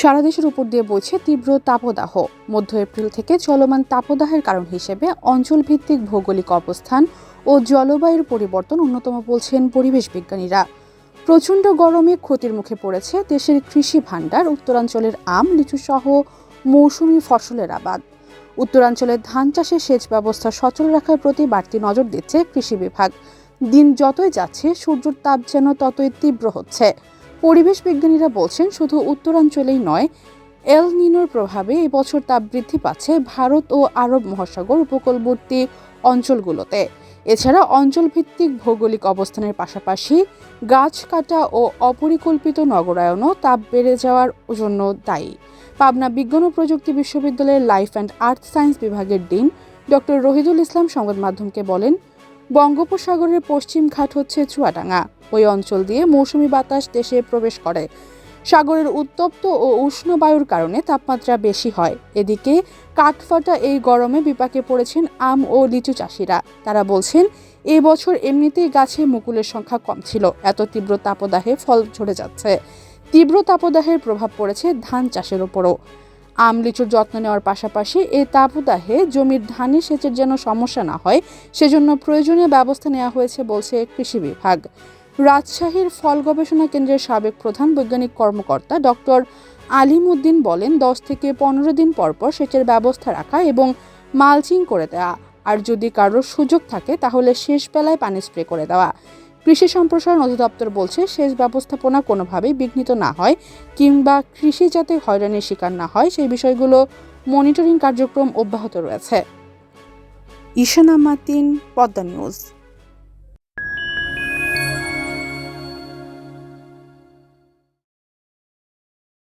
সারা দেশের উপর দিয়ে বইছে তীব্র তাপদাহ। মধ্য এপ্রিল থেকে চলমান তাপদাহের কারণ হিসেবে অঞ্চলভিত্তিক ভৌগোলিক অবস্থান ও জলবায়ুর পরিবর্তন অন্যতম বলছেন পরিবেশ বিজ্ঞানীরা। প্রচণ্ড গরমে ক্ষতির মুখে পড়েছে দেশের কৃষি ভাণ্ডার, উত্তরাঞ্চলের আম লিচু সহ মৌসুমি ফসলের আবাদ। উত্তরাঞ্চলের ধান চাষে সেচ ব্যবস্থা সচল রাখার প্রতি বাড়তি নজর দিচ্ছে কৃষি বিভাগ। দিন যতই যাচ্ছে, সূর্যের তাপ যেন ততই তীব্র হচ্ছে। পরিবেশ বিজ্ঞানীরা বলছেন, শুধু উত্তরাঞ্চলেই নয়, এল নিনোর প্রভাবে এবছর তাপ বৃদ্ধি পাচ্ছে ভারত ও আরব মহাসাগর উপকূলবর্তী অঞ্চলগুলোতে। এছাড়া অঞ্চলভিত্তিক ভৌগোলিক অবস্থানের পাশাপাশি গাছ কাটা ও অপরিকল্পিত নগরায়নও তাপ বেড়ে যাওয়ার জন্য দায়ী। পাবনা বিজ্ঞান ও প্রযুক্তি বিশ্ববিদ্যালয়ের লাইফ অ্যান্ড আর্থ সায়েন্স বিভাগের ডিন ডক্টর রহিদুল ইসলাম সংবাদ মাধ্যমকে বলেন বঙ্গোপসাগরের পশ্চিম ঘাট হচ্ছে চুয়াডাঙ্গা। ওই অঞ্চল দিয়ে মৌসুমি বাতাস দেশে প্রবেশ করে। সাগরের উত্তপ্ত ও উষ্ণ বায়ুর কারণে তাপমাত্রা বেশি হয়। এদিকে কাঠফাটা এই গরমে বিপাকে পড়েছেন আম ও লিচু চাষিরা। তারা বলছেন এই বছর এমনিতেই গাছে মুকুলের সংখ্যা কম ছিল। এত তীব্র তাপদাহে ফল ঝরে যাচ্ছে। তীব্র তাপদাহের প্রভাব পড়েছে ধান চাষের ওপরও। আম লিচুর যত্ন নেওয়ার পাশাপাশি এই তাপদাহে জমির ধানে সেচের যেন সমস্যা না হয়, সেজন্য প্রয়োজনীয় ব্যবস্থা নেওয়া হয়েছে বলছে কৃষি বিভাগ। রাজশাহীর ফল গবেষণা কেন্দ্রের সাবেক প্রধান বৈজ্ঞানিক কর্মকর্তা ডক্টর আলিম উদ্দিন বলেন, দশ থেকে পনেরো দিন পর পর সেচের ব্যবস্থা রাখা এবং মালচিং করে দেওয়া, আর যদি কারোর সুযোগ থাকে তাহলে শেষ বেলায় পানি স্প্রে করে দেওয়া। কৃষি সম্প্রসারণ অধিদপ্তর বলছে, সেচ ব্যবস্থাপনা কোনোভাবেই বিঘ্নিত না হয় কিংবা কৃষি যাতে হয়রানির শিকার না হয়, সেই বিষয়গুলো মনিটরিং কার্যক্রম অব্যাহত রয়েছে। ঈশানা মাতিন পদ্মা নিউজ।